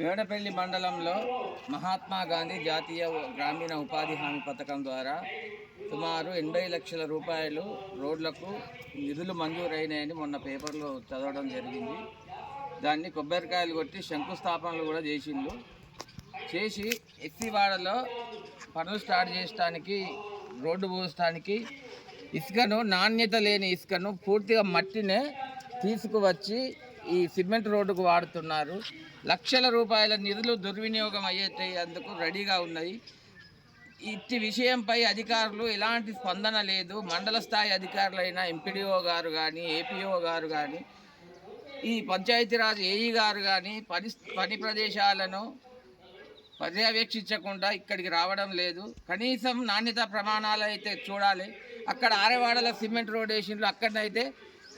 వేడపల్లి మండలంలో మహాత్మా గాంధీ జాతీయ గ్రామీణ ఉపాధి హామీ పథకం ద్వారా సుమారు ఎనభై లక్షల రూపాయలు రోడ్లకు నిధులు మంజూరైనాయని మొన్న పేపర్లో చదవడం జరిగింది. దాన్ని కొబ్బరికాయలు కొట్టి శంకుస్థాపనలు కూడా చేసిండు చేసి ఎస్సీవాడలో పనులు స్టార్ట్ చేయడానికి రోడ్డు పోసడానికి ఇసుకను నాణ్యత లేని ఇసుకను పూర్తిగా మట్టినే తీసుకువచ్చి ఈ సిమెంట్ రోడ్డుకు వాడుతున్నారు. లక్షల రూపాయల నిధులు దుర్వినియోగం అయ్యేటందుకు రెడీగా ఉన్నాయి. ఇట్టి విషయంపై అధికారులు ఎలాంటి స్పందన లేదు. మండల స్థాయి అధికారులైన ఎంపీడీఓ గారు కానీ ఏపీఓ గారు కానీ ఈ పంచాయతీరాజ్ ఏఈ గారు కానీ పని పని ప్రదేశాలను పర్యవేక్షించకుండా ఇక్కడికి రావడం లేదు. కనీసం నాణ్యత ప్రమాణాలు అయితే చూడాలి. అక్కడ ఆరేవాడల సిమెంట్ రోడ్ వేసిండ్రు. అక్కడనైతే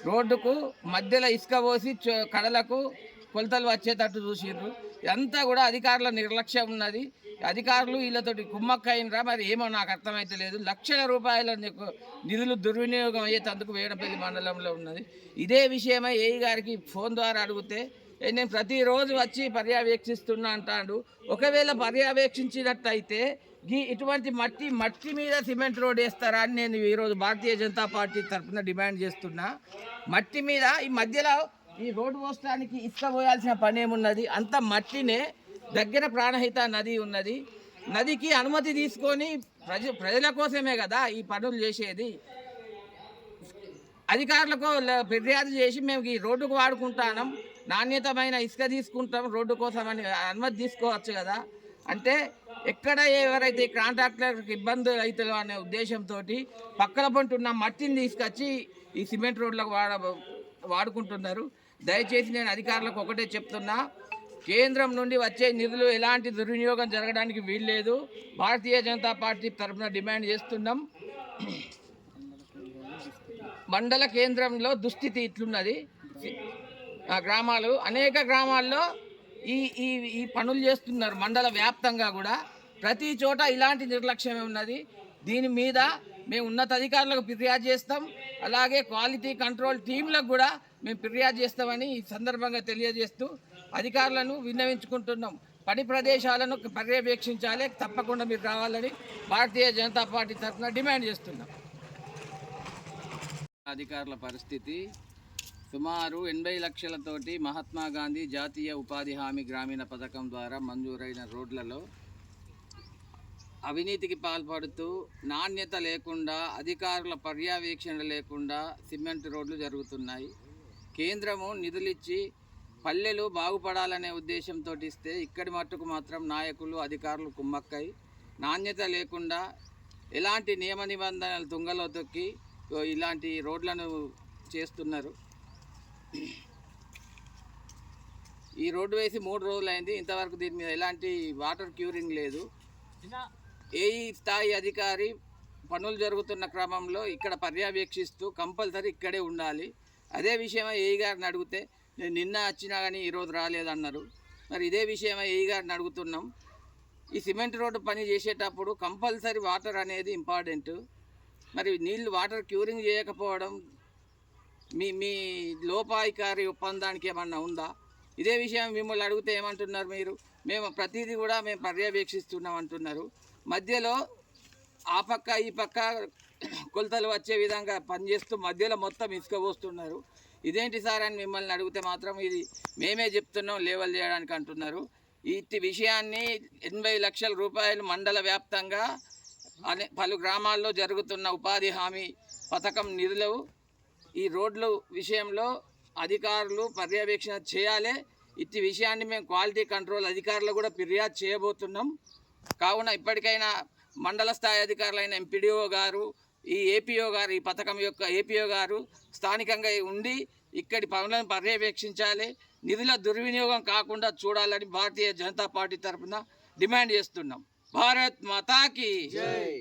రోడ్డుకు మధ్యలో ఇసుక పోసి చో- కడలకు కొలతలు వచ్చేటట్టు చూసిండ్రు ఇదంతా కూడా అధికారుల నిర్లక్ష్యం ఉన్నది. అధికారులు వీళ్ళతోటి కుమ్మక్కయినరా? మరి ఏమో నాకు అర్థమైతే లేదు. లక్షల రూపాయల నిధులు దుర్వినియోగం అయ్యేటందుకు వేడపల్లి మండలంలో ఉన్నది. ఇదే విషయమై ఏఈ గారికి ఫోన్ ద్వారా అడిగితే నేను ప్రతిరోజు వచ్చి పర్యవేక్షిస్తున్నా అంటాడు. ఒకవేళ పర్యవేక్షించినట్టయితే ఈ ఇటువంటి మట్టి మట్టి మీద సిమెంట్ రోడ్ వేస్తారా అని నేను ఈరోజు భారతీయ జనతా పార్టీ తరఫున డిమాండ్ చేస్తున్నా. మట్టి మీద ఈ మధ్యలో ఈ రోడ్డు పోసడానికి ఇసుక పోయాల్సిన పని ఏమున్నది? అంత మట్టినే దగ్గర ప్రాణహిత నది ఉన్నది. నదికి అనుమతి తీసుకొని ప్రజ ప్రజల కోసమే కదా ఈ పనులు చేసేది. అధికారులకు ఫిర్యాదు చేసి మేము ఈ రోడ్డుకు వాడుకుంటాం నాణ్యతమైన ఇసుక తీసుకుంటాం. రోడ్డు కోసం అని అనుమతి తీసుకోవచ్చు కదా. అంటే ఎక్కడ ఎవరైతే కాంట్రాక్టర్కి ఇబ్బందులు అవుతుందో అనే ఉద్దేశంతో పక్కన పంట ఉన్న మట్టిని తీసుకొచ్చి ఈ సిమెంట్ రోడ్లకు వాడ వాడుకుంటున్నారు. దయచేసి నేను అధికారులకు ఒకటే చెప్తున్నా కేంద్రం నుండి వచ్చే నిధులు ఎలాంటి దుర్వినియోగం జరగడానికి వీల్లేదు. భారతీయ జనతా పార్టీ తరఫున డిమాండ్ చేస్తున్నాం. మండల కేంద్రంలో దుస్థితి ఇట్లున్నది. గ్రామాలు అనేక గ్రామాల్లో ఈ ఈ ఈ పనులు చేస్తున్నారు మండల వ్యాప్తంగా కూడా. ప్రతి చోట ఇలాంటి నిర్లక్ష్యమే ఉన్నది. దీని మీద మేము ఉన్నత అధికారులకు ఫిర్యాదు చేస్తాం. అలాగే క్వాలిటీ కంట్రోల్ టీంలకు కూడా మేము ఫిర్యాదు చేస్తామని ఈ సందర్భంగా తెలియజేస్తూ అధికారులను విన్నవించుకుంటున్నాం. పని ప్రదేశాలను పర్యవేక్షించాలి తప్పకుండా మీరు రావాలని భారతీయ జనతా పార్టీ తరఫున డిమాండ్ చేస్తున్నాం. అధికారుల పరిస్థితి సుమారు ఎనభై లక్షలతోటి మహాత్మా గాంధీ జాతీయ ఉపాధి హామీ గ్రామీణ పథకం ద్వారా మంజూరైన రోడ్లలో అవినీతికి పాల్పడుతూ నాణ్యత లేకుండా అధికారుల పర్యవేక్షణ లేకుండా సిమెంట్ రోడ్లు జరుగుతున్నాయి. కేంద్రము నిధులిచ్చి పల్లెలు బాగుపడాలనే ఉద్దేశంతో ఇస్తే ఇక్కడి మట్టుకు మాత్రం నాయకులు అధికారులు కుమ్మక్కై నాణ్యత లేకుండా ఎలాంటి నియమ నిబంధనలు తుంగలో తొక్కి ఇలాంటి రోడ్లను చేస్తున్నారు. ఈ రోడ్డు వేసి మూడు రోజులు అయింది ఇంతవరకు దీని మీద ఎలాంటి వాటర్ క్యూరింగ్ లేదు. ఏ స్థాయి అధికారి పనులు జరుగుతున్న క్రమంలో ఇక్కడ పర్యవేక్షిస్తూ కంపల్సరీ ఇక్కడే ఉండాలి. అదే విషయమై ఏఈ గారిని అడిగితే నేను నిన్న వచ్చినా కానీ ఈరోజు రాలేదన్నారు. మరి ఇదే విషయమై ఏఈ గారిని అడుగుతున్నాం. ఈ సిమెంట్ రోడ్డు పని చేసేటప్పుడు కంపల్సరీ వాటర్ అనేది ఇంపార్టెంట్. మరి నీళ్ళు వాటర్ క్యూరింగ్ చేయకపోవడం మీ మీ లోపాయికారి ఒప్పందానికి ఏమన్నా ఉందా? ఇదే విషయం మిమ్మల్ని అడిగితే ఏమంటున్నారు మీరు? మేము ప్రతిదీ కూడా మేము పర్యవేక్షిస్తున్నాం అంటున్నారు. మధ్యలో ఆ పక్క ఈ పక్క కొలతలు వచ్చే విధంగా పనిచేస్తూ మధ్యలో మొత్తం ఇసుక పోస్తున్నారు. ఇదేంటి సార్ అని మిమ్మల్ని అడిగితే మాత్రం ఇది మేమే చెప్తున్నాం లేవల్ చేయడానికి అంటున్నారు. ఇట్టి విషయాన్ని ఎనభై లక్షల రూపాయలు మండల వ్యాప్తంగా అనే పలు గ్రామాల్లో జరుగుతున్న ఉపాధి హామీ పథకం నిధులు ఈ రోడ్లు విషయంలో అధికారులు పర్యవేక్షణ చేయాలి. ఇట్టి విషయాన్ని మేము క్వాలిటీ కంట్రోల్ అధికారులు కూడా ఫిర్యాదు చేయబోతున్నాం. కావున ఇప్పటికైనా మండల స్థాయి అధికారులైన ఎంపీడీఓ గారు ఈ ఏపీఓ గారు ఈ పథకం యొక్క ఏపీఓ గారు స్థానికంగా ఉండి ఇక్కడి పనులను పర్యవేక్షించాలి. నిధుల దుర్వినియోగం కాకుండా చూడాలని భారతీయ జనతా పార్టీ తరఫున డిమాండ్ చేస్తున్నాం. భారత్ మాతాకి జై.